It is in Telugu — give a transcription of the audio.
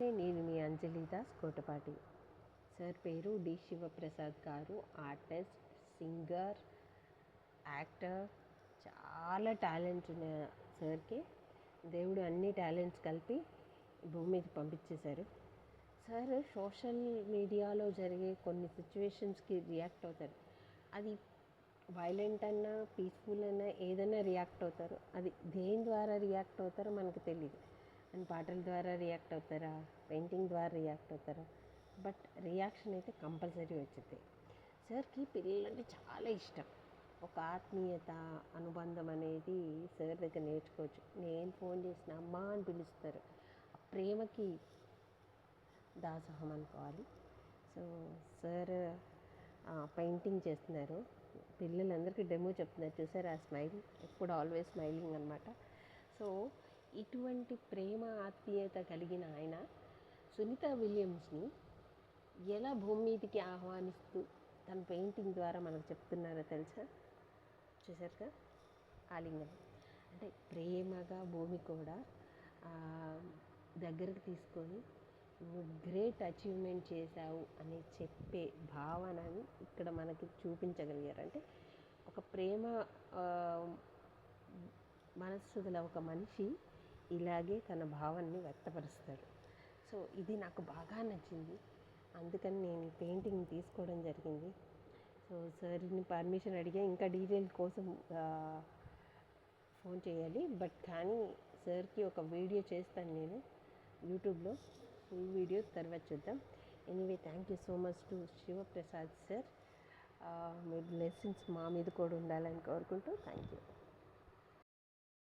నేను మీ అంజలి దాస్ కోటపాటి. సార్ పేరు డి శివప్రసాద్ గారు ఆర్టిస్ట్ సింగర్ యాక్టర్. చాలా టాలెంట్ ఉన్న సార్కి దేవుడు అన్ని టాలెంట్స్ కలిపి భూమి మీద పంపించేశారు. సార్ సోషల్ మీడియాలో జరిగే కొన్ని సిచ్యువేషన్స్కి రియాక్ట్ అవుతారు. అది వైలెంట్ అన్నా పీస్ఫుల్ అన్నా ఏదైనా రియాక్ట్ అవుతారు. అది దేని ద్వారా రియాక్ట్ అవుతారో మనకు తెలియదు అండ్ పాటల ద్వారా రియాక్ట్ అవుతారా? పెయింటింగ్ ద్వారా రియాక్ట్ అవుతారా? బట్ రియాక్షన్ అయితే కంపల్సరీ వచ్చింది. సార్కి పిల్లలంటే చాలా ఇష్టం. ఒక ఆత్మీయత అనుబంధం అనేది సార్ దగ్గర నేర్చుకోవచ్చు. నేను ఫోన్ చేసిన అమ్మ అని పిలుస్తారు. ఆ ప్రేమకి దాసోహం అనుకోవాలి సో సార్ పెయింటింగ్ చేస్తున్నారు. పిల్లలందరికీ డెమో చెప్తున్నారు. చూసారు ఆ స్మైల్ ఎప్పుడు ఆల్వేస్ స్మైలింగ్ అనమాట సో ఇటువంటి ప్రేమ ఆత్మీయత కలిగిన ఆయన సునీత విలియమ్స్ని ఎలా భూమి మీదకి ఆహ్వానిస్తూ తన పెయింటింగ్ ద్వారా మనకు చెప్తున్నారో తెలుసా? చూసారుగా ఆలింగనం అంటే ప్రేమగా భూమి కూడా దగ్గరకు తీసుకొని నువ్వు గ్రేట్ అచీవ్మెంట్ చేశావు అని చెప్పే భావనని ఇక్కడ మనకి చూపించగలిగారు. అంటే ఒక ప్రేమ మనస్సు గల ఒక మనిషి ఇలాగే తన భావాన్ని వ్యక్తపరుస్తాడు సో ఇది నాకు బాగా నచ్చింది. అందుకని నేను ఈ పెయింటింగ్ తీసుకోవడం జరిగింది. సో సార్ని పర్మిషన్ అడిగా ఇంకా డీటెయిల్ కోసం ఫోన్ చేయాలి. బట్ కానీ సార్కి ఒక వీడియో చేస్తాను నేను యూట్యూబ్లో. ఈ వీడియో తర్వాత చూద్దాం. Anyway thank you so much to Sivaprasad sir. Me blessings మా మీద కూడా ఉండాలని కోరుకుంటూ థ్యాంక్ యూ.